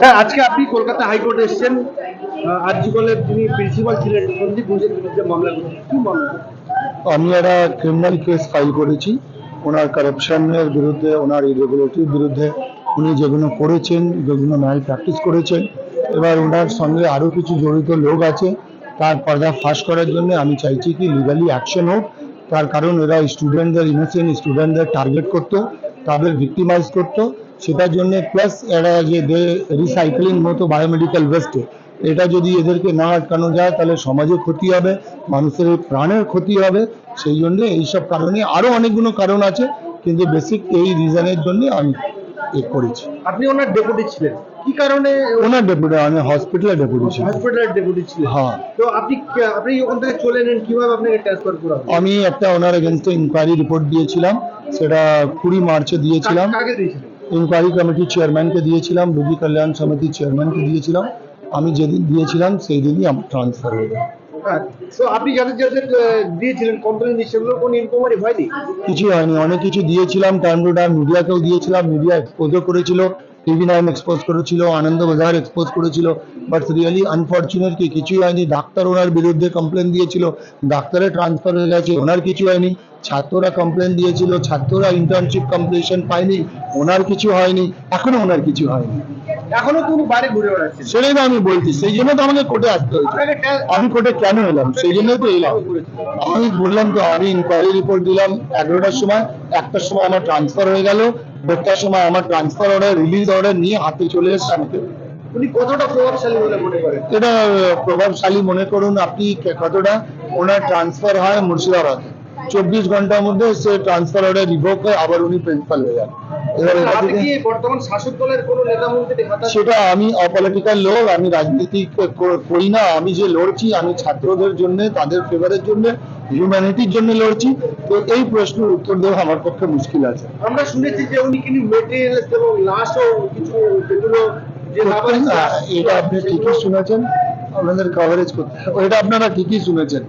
হ্যাঁ আজকে আপনি কলকাতা হাইকোর্টে এসেছেন। আর্জিকলের যিনি প্রিন্সিপাল ছিলেন সন্দীপ ঘোষের বিরুদ্ধে মামলা কি মামলা? আমি একটা ক্রিমিনাল কেস ফাইল করেছি। ওনার কারাপশনের বিরুদ্ধে, ওনার ইরেগুলারিটির বিরুদ্ধে উনি যেগুলো করেছেন, যেগুলো ম্যাল প্র্যাকটিস করেছেন, এবার ওনার সঙ্গে আরও কিছু জড়িত লোক আছে, তার পর্দা ফাঁস করার জন্য আমি চাইছি কি লিগালি অ্যাকশন হোক। তার কারণ এরা স্টুডেন্টদের ইনোসেন্ট স্টুডেন্টদের টার্গেট করতো, তাদের ভিক্টিমাইজ করতো। সেটার জন্য প্লাস এরা যে রিসাইক্লিং মতো বায়োমেডিক্যাল ওয়েস্টে এটা যদি এদেরকে না আটকানো যায় তাহলে সমাজে ক্ষতি হবে মানুষের প্রাণের ক্ষতি হবে। সেই জন্য এইসব কারণে আরও অনেকগুলো কারণ আছে কিন্তু বেসিক এই রিজনের জন্য আমি এ করেছি। আপনি ওনার ডেপুটি ছিলেন। কি কারণে ওনার ডেপুটি আমি হসপিটালে ডেপুটি ছিলাম। হসপিটালের ডেপুটি ছিলেন। হ্যাঁ। তো আপনি আপনি ওখান থেকে চলে এলেন কীভাবে আপনাকে ট্রান্সফার করা আমি একটা ওনার এগেনস্টে ইনকোয়ারি রিপোর্ট দিয়েছিলাম সেটা কুড়ি মার্চে দিয়েছিলাম। কাকে দিয়েছিলেন? ইনকোয়ারি কমিটির চেয়ারম্যানকে দিয়েছিলাম রোগী কল্যাণ সমিতির চেয়ারম্যানকে দিয়েছিলাম। আমি যেদিন দিয়েছিলাম সেই দিনই আমার ট্রান্সফার হয়ে যায় হ্যাঁ, তো আপনি যাদের যাদের দিয়েছিলেন কমপ্লেন সেগুলোর কোনো ইনকোয়ারি হয়নি? কিছু হয়নি অনেক কিছু দিয়েছিলাম টাইম টু টাইম মিডিয়াকেও দিয়েছিলাম মিডিয়া এক্সপোজও করেছিল। টিভি নাইন এক্সপোজ করেছিল আনন্দ বাজার এক্সপোজ করেছিল বাট রিয়েলি আনফর্চুনেট কি কিছুই হয়নি। ডাক্তার ওনার বিরুদ্ধে কমপ্লেন দিয়েছিল ডাক্তারের ট্রান্সফার হয়ে গেছে ওনার কিছু হয়নি। ছাত্ররা কমপ্লেন দিয়েছিল ছাত্ররা ইন্টার্নশিপ কমপ্লিশন পায়নি ওনার কিছু হয়নি এখনও ওনার কিছু হয়নি। এখনও কোনো বাইরে ঘুরে বেড়াচ্ছেন। সেটাই তো আমি বলছি সেই জন্য তো আমাকে কোর্টে আসতে হয়েছে। আমি কোর্টে কেন এলাম? সেই জন্যই তো এলাম। আমি বললাম তো আমি ইনকোয়ারি রিপোর্ট দিলাম এগারোটার সময় একটার সময় আমার ট্রান্সফার হয়ে গেল দেড়টার সময় আমার ট্রান্সফার অর্ডার রিলিজ অর্ডার নিয়ে হাতে চলে এসছে আমাকে। উনি কতটা প্রভাবশালী বলে মনে করেন? এটা প্রভাবশালী মনে করুন আপনি কতটা? ওনার ট্রান্সফার হয় মুর্শিদাবাদে। চব্বিশ ঘণ্টার মধ্যে সে ট্রান্সফার অর্ডার রিভোক হয় আবার উনি প্রিন্সিপাল হয়ে যান। সেটা আমি অপলিটিক্যাল লোক আমি রাজনীতি করি না আমি যে লড়ছি আমি ছাত্রদের জন্য তাদের ফেভারের জন্য হিউম্যানিটির জন্য লড়ছি। তো এই প্রশ্নের উত্তর দেওয়া আমার পক্ষে মুশকিল আছে। আমরা শুনেছি যে উনি কিন্তু মেটেরিয়ালস এবং লাশও কিছু যেগুলো এটা আপনি ঠিকই শুনেছেন। আপনাদের কভারেজ করতে এটা আপনারা ঠিকই শুনেছেন।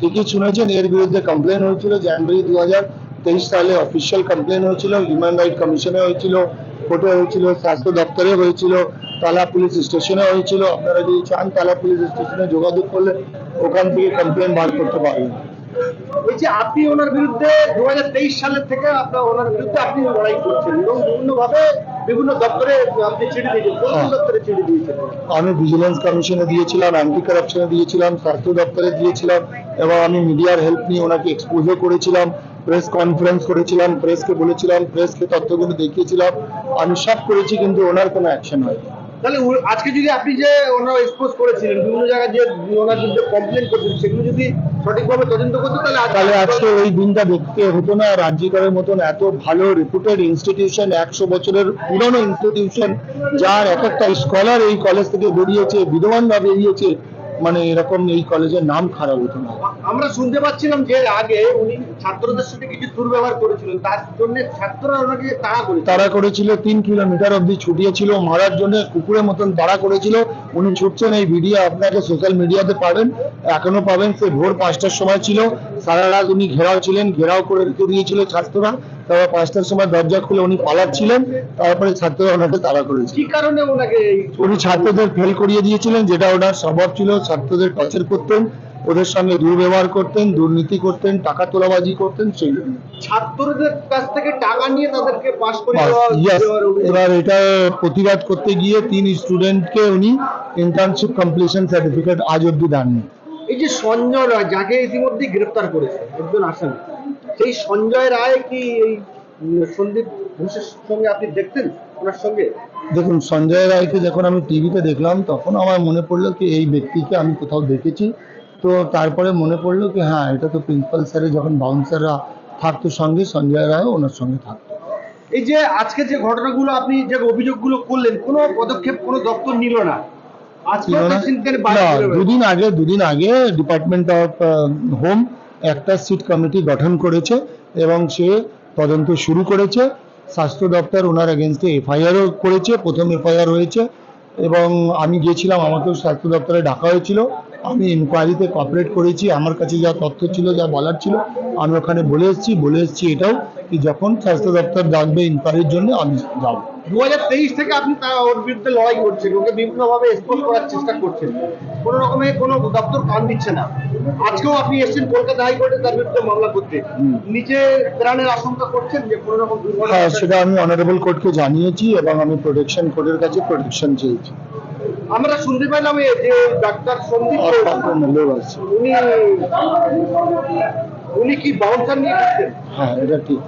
ঠিকই শুনেছেন এর বিরুদ্ধে কমপ্লেন হয়েছিল জানুয়ারি দু হাজার তেইশ সালে অফিসিয়াল কমপ্লেন হয়েছিল হিউম্যান রাইট কমিশনে হয়েছিল কোর্টে হয়েছিল, স্বাস্থ্য দপ্তরে হয়েছিল, তালা পুলিশ স্টেশনে হয়েছিল। আপনারা যদি চান তালা পুলিশ স্টেশনে যোগাযোগ করলে ওখান থেকে কমপ্লেন বার করতে পারবেন। আপনি ওনার বিরুদ্ধে দু হাজার তেইশ সালের থেকে আপনার ওনার বিরুদ্ধে আপনি লড়াই করছেন এবং বিভিন্ন ভাবে বিভিন্ন দপ্তরে আপনি চিঠি দিয়েছেন কোন হ্যাঁ। দপ্তরে চিঠি দিয়েছেন আমি ভিজিলেন্স কমিশনে দিয়েছিলাম অ্যান্টি কারাপশনে দিয়েছিলাম স্বাস্থ্য দপ্তরে দিয়েছিলাম এবং আমি মিডিয়ার হেল্প নিয়ে ওনাকে এক্সপোজও করেছিলাম প্রেস কনফারেন্স করেছিলাম প্রেসকে বলেছিলাম প্রেসকে তথ্যগুলো দেখিয়েছিলাম আমি সব করেছি কিন্তু ওনার কোনো অ্যাকশন হয়নি তাহলে আজকে যদি আপনি যে ওনারা এক্সপোজ করেছিলেন, বিভিন্ন জায়গায় যে ওনার বিরুদ্ধে কমপ্লেন করছেন সেগুলো যদি সঠিকভাবে তদন্ত করতে, তাহলে তাহলে আজকে ওই দিনটা দেখতে হতো না, রাজ্যিকরের মতন এত ভালো রেপুটেড ইনস্টিটিউশন একশো বছরের পুরনো ইনস্টিটিউশন যার এক একটা স্কলার এই কলেজ থেকে বেরিয়েছে বিদ্যমানরা বেরিয়েছে মানে এরকম এই কলেজের নাম খারাপ হতো না। আমরা শুনতে পাচ্ছিলাম যে আগে উনি ছাত্রদের সাথে কিছু দুর্ব্যবহার করেছিলেন। তার জন্য ছাত্ররা ওনাকে তাড়া করেছে তারা করেছিল তিন কিলোমিটার অব্দি ছুটিয়েছিল মারার জন্য কুকুরের মতন তাড়া করেছিল। উনি ছুটছেন এই ভিডিও আপনাকে সোশ্যাল মিডিয়াতে পাবেন। এখনও পাবেন সে ভোর পাঁচটার সময় ছিল। সারা রাত উনি ঘেরাও ছিলেন ঘেরাও করে রেখে দিয়েছিল ছাত্ররা। তারপর পাঁচটার সময় দরজা খুলে উনি পালাচ্ছিলেন। তারপরে ছাত্ররা ওনাকে তাড়া করেছিল। কি কারণে ওনাকে উনি ছাত্রদের ফেল করিয়ে দিয়েছিলেন যেটা ওনার স্বভাব ছিল ছাত্রদের টর্চার করতেন। ওদের সঙ্গে দুর্ব্যবহার করতেন দুর্নীতি করতেন টাকা তোলাবাজি করতেন সেই জন্য। ছাত্রদের কাছ থেকে টাকা নিয়ে তাদেরকে পাশ করে। এবার এটা প্রতিবাদ করতে গিয়ে তিন স্টুডেন্টকে উনি ইন্টার্নশিপ কমপ্লিশন সার্টিফিকেট আজ অব্দি দেননি। এই যে সঞ্জয় রায় যাকে ইতিমধ্যে গ্রেফতার করেছে একজন আসামি সেই সঞ্জয় রায় কি এই সন্দীপ ঘোষের সঙ্গে আপনি দেখতেন ওনার সঙ্গে? দেখুন সঞ্জয় রায়কে যখন আমি টিভিতে দেখলাম তখন আমার মনে পড়ল কি এই ব্যক্তিকে আমি কোথাও দেখেছি। তো তারপরে মনে পড়ল কি হ্যাঁ এটা তো প্রিন্সিপাল স্যারের যখন বাউন্সাররা থাকতো সঙ্গে সঞ্জয় রায় ওনার সঙ্গে থাকতো। এই যে আজকে যে ঘটনাগুলো আপনি যে অভিযোগগুলো করলেন কোনো পদক্ষেপ কোনো দপ্তর নিল না। দুদিন আগে দুদিন আগে ডিপার্টমেন্ট অফ হোম একটা সিট কমিটি গঠন করেছে এবং সে তদন্ত শুরু করেছে। স্বাস্থ্য দপ্তর ওনার এগেনস্টে এফআইআরও করেছে প্রথম এফআইআর হয়েছে এবং আমি গিয়েছিলাম আমাকেও স্বাস্থ্য দপ্তরে ডাকা হয়েছিল। আমি ইনকোয়ারিতে কপারেট করেছি আমার কাছে যা তথ্য ছিল যা বলার ছিল আমি ওখানে বলে এসেছি বলে এসেছি এটাও কি যখন স্বাস্থ্য দপ্তর ডাকবে ইনকোয়ারির জন্য আমি যাব। দু হাজার তেইশ থেকে আপনি ওর বিরুদ্ধে লড়াই করছেন ওকে বিভিন্নভাবে এক্সপোজ করার চেষ্টা করছেন। কোনো রকমের কোনো দপ্তর কান দিচ্ছে না। আজকেও আপনি এসেছেন কলকাতা হাইকোর্টে তার বিরুদ্ধে মামলা করতে। নিচে প্রাণের আশঙ্কা করছেন যে কোনো রকম দুর্ঘটনা হ্যাঁ সেটা আমি অনারেবল কোর্টকে জানিয়েছি এবং আমি প্রোটেকশন কোর্টের কাছে প্রোটেকশন চেয়েছি। আমরা শুনতে পেলাম যে ডাক্তার সন্দীপ উনি উনি কি বাউন্সার নিয়ে হ্যাঁ এটা ঠিক।